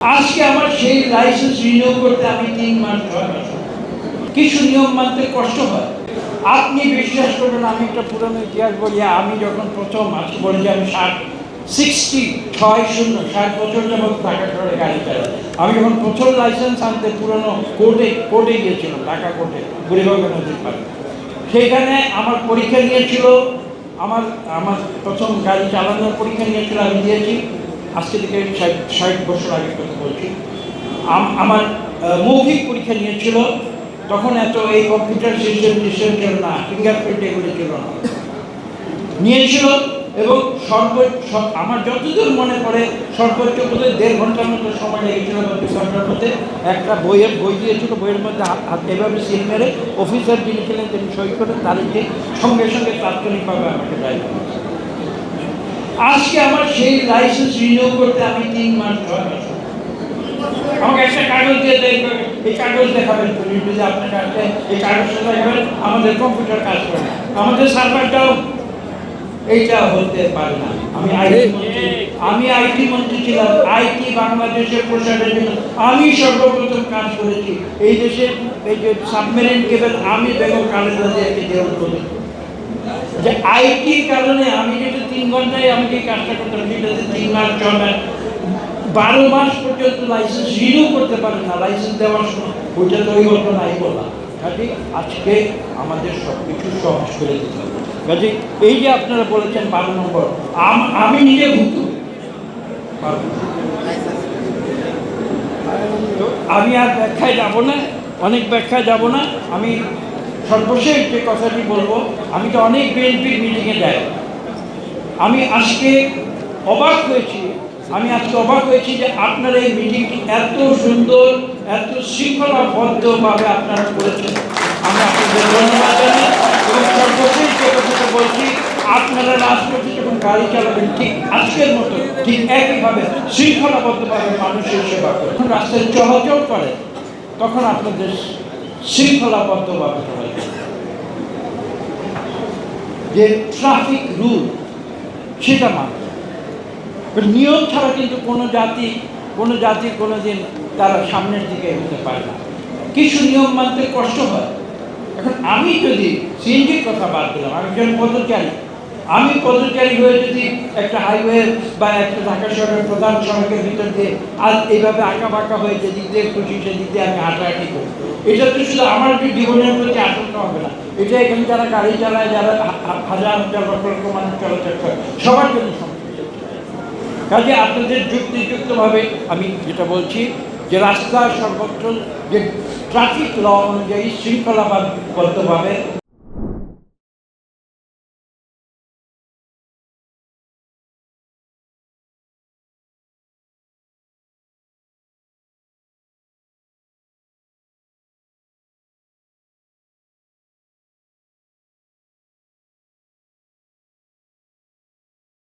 আজকে আমার সেই লাইসেন্স রিনিউ করতে আমি তিন মাস মাস কিছু নিয়ম মানতে কষ্ট হয়। আপনি বিশ্বাস করবেন, আমি একটা পুরনো ইতিহাস বলি, আমি যখন প্রথম আজকে বলি যে আমি ষাট সিক্সটি ছয়, শূন্য, ষাট বছর যাবত ঢাকা শহরে গাড়ি চালাই আমি যখন প্রথম লাইসেন্স আনতে পুরনো কোর্টে কোর্টে গিয়েছিলাম, ঢাকা কোর্টে বুড়িগঙ্গা নদীর পাড়ে। সেইখানে আমার পরীক্ষা নিয়েছিল, আমার আমার প্রথম গাড়ি চালানোর পরীক্ষা নিয়েছিল, আমি দিয়েছি। আজকে থেকে ষাট বছর আগের কথা বলছি। আম- আমার মৌখিক পরীক্ষা নিয়েছিল, তখন এত এই কম্পিউটার সিস্টেম সিস্টেম ছিল না ফিঙ্গারপ্রিন্ট এগুলো ছিল না। নিয়েছিল এবং সর্বোচ্চ আমার যতদূর মনে পড়ে, সর্বোচ্চ বোধহয় দেড় ঘণ্টার মতো সময় লেগেছিল দু ঘণ্টার মধ্যে। একটা বইয়ের বই দিয়েছিল, বইয়ের মধ্যে এভাবে সিল মেরে অফিসার যিনি ছিলেন তিনি সই করে তারিখে সঙ্গে সঙ্গে তাৎক্ষণিকভাবে আমাকে দেয় আজকে আমার সেই লাইসেন্স রিনিউ করতে আমি তিন মাস আমাকে একটা কাগজ দিয়ে দেখবেন এই কাগজ দেখাবেন আপনার কাছে এই কাগজটা দেখাবেন আমাদের কম্পিউটার কাজ করে। আমাদের সার্ভারটাও এইটা হতে পারে না। আমি আইটি মন্ত্রী আমি আইটি মন্ত্রী ছিলাম আইটি বাংলাদেশের প্রসারের জন্য আমি সর্বপ্রথম কাজ করেছি। এই দেশে এই যে সাবমেরিন কেবল আমি বেগম দেওয়া করি যে আইটির কারণে আমি যেটা তিন ঘন্টায় আমাকে কাজটা করতাম সেটাতে তিন মাস ছয় মাস, বারো মাস পর্যন্ত লাইসেন্স রিনিউ করতে পারে না লাইসেন্স দেওয়ার সময়। ওইটা তো ওই ঘটনাই বলা কাজে আজকে আমাদের সব কিছু সহজ করে দিতে হবে। কাজে এই যে আপনারা বলেছেন বারো নম্বর আমি নিজে ভুক্ত। আমি আর ব্যাখ্যায় যাব না, অনেক ব্যাখ্যায় যাব না। আমি সর্বশেষ যে কথাটি বলব, আমি তো অনেক বিএনপির মিটিংয়ে যাই। আমি আজকে অবাক হয়েছি, আমি আজকে অবাক হয়েছি যে আপনার এই মিটিংটি এত সুন্দর, এত শৃঙ্খলাবদ্ধভাবে আপনারা করেছেন। আমি আপনাদের ধন্যবাদ জানাই এবং সর্বশেষ যে কথাটা বলছি, আপনারা রাজপথে যখন গাড়ি চালাবেন ঠিক আজকের মতো, ঠিক একইভাবে শৃঙ্খলাবদ্ধভাবে মানুষের সেবা যখন রাস্তায় চলাচল করে, তখন আপনাদের শৃঙ্খলাবদ্ধভাবে সবাই যে ট্রাফিক রুল সেটা মানতে নিয়ম ছাড়া কিন্তু কোনো জাতি কোনো জাতি, কোনো দিন তারা সামনের দিকে এগোতে পারে না। কিছু নিয়ম মানতে কষ্ট হয়। এখন আমি যদি সিএনজির কথা বাদ দিলাম, আমি একজন পদচারী আমি পদচারী হয়ে যদি একটা হাইওয়ে বা একটা ঢাকা শহরের প্রধান সড়কের ভিতর দিয়ে আর এইভাবে আঁকা বাঁকা হয়ে যেদিক দিয়ে খুশি, সেদিক দিয়ে আমি হাঁটাহাঁটি করি। এটা তো শুধু আমার জীবনের প্রতি আশঙ্কা হবে না। এটা এখানে যারা গাড়ি চালায়, যারা হাজার হাজার লক্ষ লক্ষ মানুষ চলাচল করে, সবার জন্য কাজে আপনাদের যুক্তিযুক্তভাবে আমি যেটা বলছি, যে রাস্তা সর্বত্র যে ট্রাফিক ল অনুযায়ী শৃঙ্খলাবদ্ধভাবে